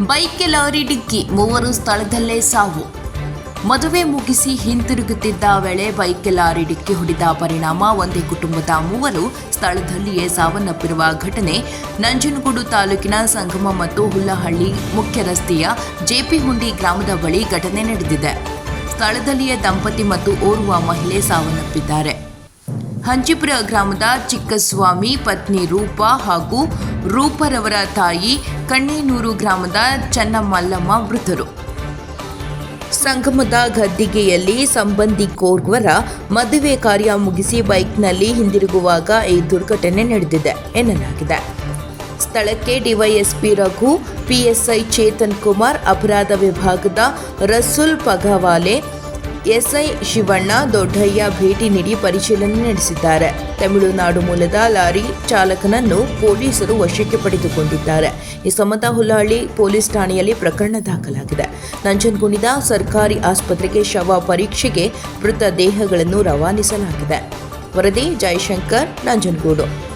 ಬೈಕ್ಗೆ lorry ಡಿಕ್ಕಿ ಮೂವರು ಸ್ಥಳದಲ್ಲೇ ಸಾವು. ಮದುವೆ ಮುಗಿಸಿ ಹಿಂತಿರುಗುತ್ತಿದ್ದ ವೇಳೆ ಬೈಕ್ಗೆ ಲಾರಿ ಡಿಕ್ಕಿ ಹೊಡೆದ ಪರಿಣಾಮ ಒಂದೇ ಕುಟುಂಬದ ಮೂವರು ಸ್ಥಳದಲ್ಲಿಯೇ ಸಾವನ್ನಪ್ಪಿರುವ ಘಟನೆ ನಂಜನಗೂಡು ತಾಲೂಕಿನ ಸಂಗಮ ಮತ್ತು ಹುಲ್ಲಹಳ್ಳಿ ಮುಖ್ಯ ರಸ್ತೆಯ ಜೆಪಿ ಹುಂಡಿ ಗ್ರಾಮದ ಬಳಿ ಘಟನೆ ನಡೆದಿದೆ. ಸ್ಥಳದಲ್ಲಿಯೇ ದಂಪತಿ ಮತ್ತು ಓರ್ವ ಮಹಿಳೆ ಸಾವನ್ನಪ್ಪಿದ್ದಾರೆ. ಹಂಚಿಪುರ ಗ್ರಾಮದ ಚಿಕ್ಕಸ್ವಾಮಿ, ಪತ್ನಿ ರೂಪಾ ಹಾಗೂ ರೂಪರವರ ತಾಯಿ ಕಣ್ಣೇನೂರು ಗ್ರಾಮದ ಚನ್ನಮಲ್ಲಮ್ಮ ಮೃತರು. ಸಂಗಮದ ಗದ್ದಿಗೆಯಲ್ಲಿ ಸಂಬಂಧಿಕೋರ್ವರ ಮದುವೆ ಕಾರ್ಯ ಮುಗಿಸಿ ಬೈಕ್ನಲ್ಲಿ ಹಿಂದಿರುಗುವಾಗ ಈ ದುರ್ಘಟನೆ ನಡೆದಿದೆ ಎನ್ನಲಾಗಿದೆ. ಸ್ಥಳಕ್ಕೆ ಡಿವೈಎಸ್ಪಿ ರಘು, ಪಿಎಸ್ಐ ಚೇತನ್ ಕುಮಾರ್, ಅಪರಾಧ ವಿಭಾಗದ ರಸುಲ್ ಪಗವಾಲೆ ಎಸ್ಐ ಶಿವಣ್ಣ ದೊಡ್ಡಯ್ಯ ಭೇಟಿ ನೀಡಿ ಪರಿಶೀಲನೆ ನಡೆಸಿದ್ದಾರೆ. ತಮಿಳುನಾಡು ಮೂಲದ ಲಾರಿ ಚಾಲಕನನ್ನು ಪೊಲೀಸರು ವಶಕ್ಕೆ ಪಡೆದುಕೊಂಡಿದ್ದಾರೆ. ಈ ಸಂಬಂಧ ಹುಲ್ಲಹಳ್ಳಿ ಪೊಲೀಸ್ ಠಾಣೆಯಲ್ಲಿ ಪ್ರಕರಣ ದಾಖಲಾಗಿದೆ. ನಂಜನಗೂಡಿನ ಸರ್ಕಾರಿ ಆಸ್ಪತ್ರೆಗೆ ಶವ ಪರೀಕ್ಷೆಗೆ ಮೃತ ದೇಹಗಳನ್ನು ರವಾನಿಸಲಾಗಿದೆ. ವರದಿ ಜಯಶಂಕರ್ ನಂಜನಗೂಡು.